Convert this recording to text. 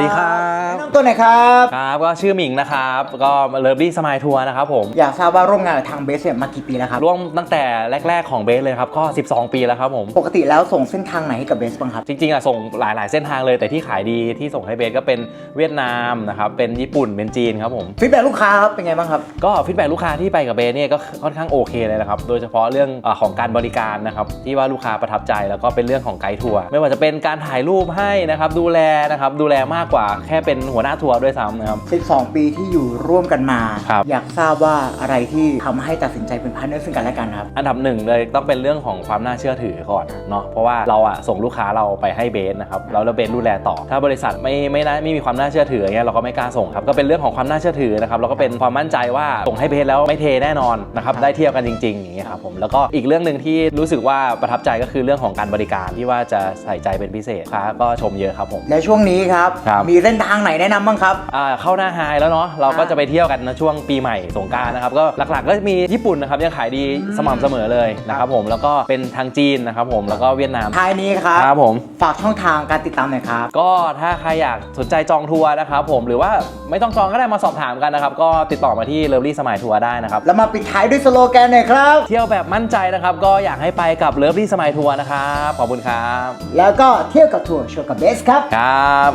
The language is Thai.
ดีครับ หน่อยครับ ครับก็ชื่อหมิงนะครับก็เลิฟลี่สมายทัวร์นะครับผมอยากทราบว่าร่วมงานกับทางเบสเนี่ยมากี่ปีแล้วครับร่วมตั้งแต่แรก ๆของเบสเลยครับก็ 12 ปีแล้วครับผม ปกติแล้วส่งเส้นทางไหนให้กับเบสบ้างครับ จริงๆอะส่งหลายๆเส้นทางเลยแต่ที่ขายดีที่ส่งให้เบสก็เป็นเวียดนามนะครับเป็นญี่ปุ่นเป็นจีนครับผมฟีดแบ็ลูกค้าครับเป็นไงบ้างครับ ก็ฟีดแบ็ลูกค้าที่ไปกับเบสเนี่ยก็ค่อนข้างโอเคเลยนะครับโดยเฉพาะเรื่องอาของการบริการนะครับที่ว่าลูกค้าประทับใจแล้วก็เป็นเรื่องของไกด์ทัวร์ไม่ว่าจะเป็นการถ่ายรูปให้นะครับดูแลนะครับดูแลมากกว่าแค่เป็นหัวหน้าทัวร์ด้วยซ้ำนะครับ 12 ปีที่อยู่ร่วมกันมา ครับ อยากทราบว่าอะไรที่ทำให้ตัดสินใจเป็นพาร์ทเนอร์ซึ่งกันและกันครับ อันดับหนึ่งเลยต้องเป็นเรื่องของความน่าเชื่อถือก่อนเนาะเพราะว่าเราอะส่งลูกค้าเราไปให้เบสนะครับแล้วแล้วเบสดูแลต่อ ถ้าบริษัทไม่ไม่น่าไม่มีความน่าเชื่อถืออย่างเงี้ยเราก็ไม่กล้าส่งครับก็เป็นเรื่องของความน่าเชื่อถือนะครับแล้วก็เป็นความมั่นใจว่าส่งให้เบสแล้วไม่เทแน่นอนนะครับได้เที่ยวกันจริง ๆ อย่างเงี้ยครับผมแล้วก็อีกเรื่องหนึ่งที่รู้สึกว่าประทับใจก็คือเรื่องของการบริการที่ว่าจะใส่ใจเป็นพิเศษลูกค้าก็ชมเยอะครับผม และช่วงนี้ครับ ครับ มีเส้นทางไหนแนะนำบ้างครับอ่าเข้าหน้าไฮแล้วเนาะเราก็จะไปเที่ยวกันในช่วงปีใหม่สงกรารนะครับก็หลักๆก็มีญี่ปุ่นนะครับยังขายดีสม่ำเสมอเลยนะครับผมแล้วก็เป็นทางจีนนะครับผมแล้วก็เวียดนามท้ายนี้ครับครับผมฝากช่องทางการติดตามหน่อยครับก็ถ้าใครอยากสนใจจองทัวร์นะครับผมหรือว่าไม่ต้องจองก็ได้มาสอบถามกันนะครับก็ติดต่อมาที่เลิฟลี่สมัยทัวร์ได้นะครับแล้วมาปิดท้ายด้วยสโลแกนหน่อยครับเที่ยวแบบมั่นใจนะครับก็อยากให้ไปกับเลิฟลี่สมัยทัวร์นะครับขอบคุณครับแล้วก็เที่ยวกับทัวร์โชว์กับเบสครับครับ